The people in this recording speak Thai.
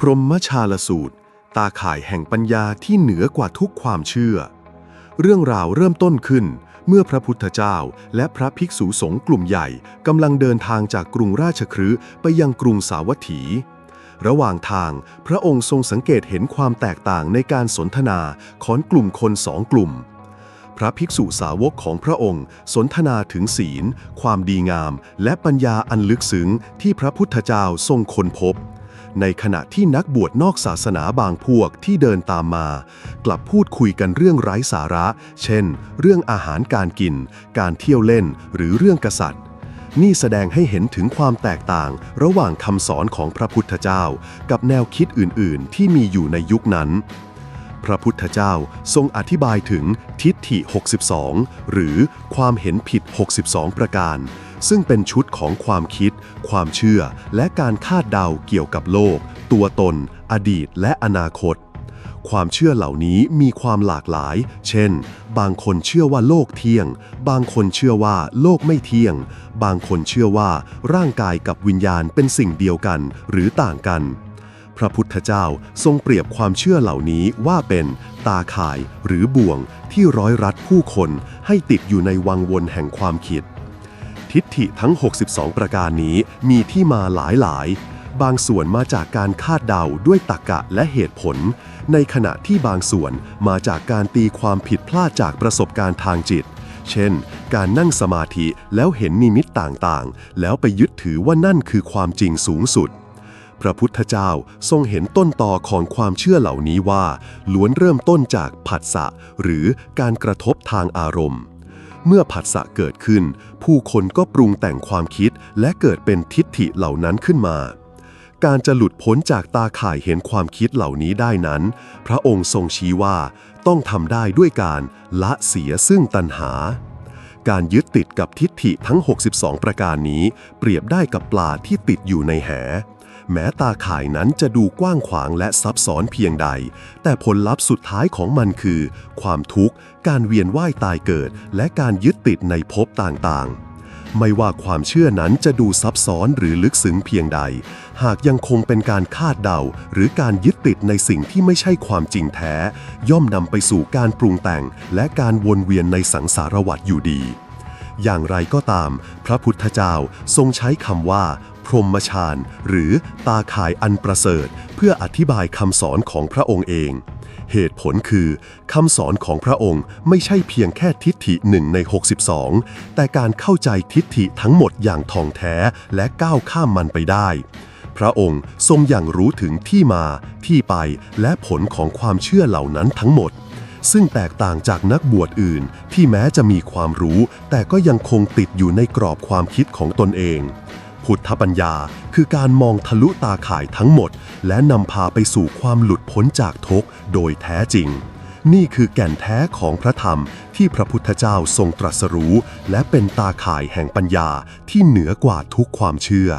พรหมชาลสูตร ตาข่ายแห่งปัญญาที่เหนือกว่าทุกความเชื่อ เรื่องราวเริ่มต้นขึ้นเมื่อพระพุทธเจ้าและพระภิกษุสงฆ์กลุ่มใหญ่กำลังเดินทางจากกรุงราชคฤห์ไปยังกรุงสาวัตถี ระหว่างทางพระองค์ทรงสังเกตเห็นความแตกต่างในการสนทนาของกลุ่มคนสองกลุ่ม พระภิกษุสาวกของพระองค์สนทนาถึงศีล ความดีงาม และปัญญาอันลึกซึ้งที่พระพุทธเจ้าทรงค้นพบ ในขณะที่นักบวชนอกศาสนาบางพวกที่เดินตามมา กลับพูดคุยกันเรื่องไร้สาระ เช่น เรื่องอาหารการกิน การเที่ยวเล่น หรือเรื่องกษัตริย์ นี่แสดงให้เห็นถึงความแตกต่าง ระหว่างคำสอนของพระพุทธเจ้า กับแนวคิดอื่น ๆ ที่มีอยู่ในยุคนั้นพระพุทธเจ้าทรงอธิบายถึงทิฏฐิ 62 หรือความเห็นผิด 62 ประการ ซึ่งเป็นชุดของความคิด ความเชื่อ และการคาดเดาเกี่ยวกับโลก ตัวตน อดีต และอนาคต ความเชื่อเหล่านี้มีความหลากหลาย เช่น บางคนเชื่อว่าโลกเที่ยง บางคนเชื่อว่าโลกไม่เที่ยง บางคนเชื่อว่าร่างกายกับวิญญาณเป็นสิ่งเดียวกัน หรือต่างกัน พระพุทธเจ้าทรงเปรียบความเชื่อเหล่านี้ว่าเป็นตาข่ายหรือบ่วงที่ร้อยรัดผู้คนให้ติดอยู่ในวังวนแห่งความคิด ทิฏฐิทั้ง 62 ประการนี้มีที่มาหลายหลายๆบางส่วนมาจากการคาดเดาด้วยตรรกะและเหตุผล ในขณะที่บางส่วนมาจากการตีความผิดพลาดจากประสบการณ์ทางจิต เช่น การนั่งสมาธิแล้วเห็นนิมิตต่างๆ แล้วไปยึดถือว่านั่นคือความจริงสูงสุด พระพุทธเจ้าทรงเห็นต้นตอของความเชื่อเหล่านี้ว่า ล้วนเริ่มต้นจากผัสสะหรือการกระทบทางอารมณ์ เมื่อผัสสะเกิดขึ้น ผู้คนก็ปรุงแต่งความคิดและเกิดเป็นทิฏฐิเหล่านั้นขึ้นมา การจะหลุดพ้นจากตาข่ายเห็นความคิดเหล่านี้ได้นั้น พระองค์ทรงชี้ว่าต้องทำได้ด้วยการละเสียซึ่งตัณหา การยึดติดกับทิฏฐิทั้ง 62 ประการนี้ เปรียบได้กับปลาที่ติดอยู่ในแห แม้ตาข่ายนั้นจะดูกว้างขวางและซับซ้อนเพียงใด แต่ผลลัพธ์สุดท้ายของมันคือ ความทุกข์ การเวียนว่ายตายเกิด และการยึดติดในภพต่างๆ ไม่ว่าความเชื่อนั้นจะดูซับซ้อนหรือลึกซึ้งเพียงใด หากยังคงเป็นการคาดเดา หรือการยึดติดในสิ่งที่ไม่ใช่ความจริงแท้ ย่อมนำไปสู่การปรุงแต่ง และการวนเวียนในสังสารวัฏอยู่ดีอย่างไรก็ตาม พระพุทธเจ้าทรงใช้คำว่า พรหมฌานหรือตาข่ายอันประเสริฐ เพื่ออธิบายคำสอนของพระองค์เอง เหตุผลคือคำสอนของพระองค์ไม่ใช่เพียงแค่ทิฏฐิหนึ่งใน 62 แต่การเข้าใจทิฏฐิทั้งหมดอย่างท่องแท้และก้าวข้ามมันไปได้พระองค์ทรงอย่างรู้ถึงที่มาที่ไปและผลของความเชื่อเหล่านั้นทั้งหมด ซึ่งแตกต่างจากนักบวชอื่นที่แม้จะมีความรู้ แต่ก็ยังคงติดอยู่ในกรอบความคิดของตนเอง พุทธปัญญาคือการมองทะลุตาข่ายทั้งหมด และนำพาไปสู่ความหลุดพ้นจากทุกข์โดยแท้จริง นี่คือแก่นแท้ของพระธรรมที่พระพุทธเจ้าทรงตรัสรู้ และเป็นตาข่ายแห่งปัญญาที่เหนือกว่าทุกความเชื่อ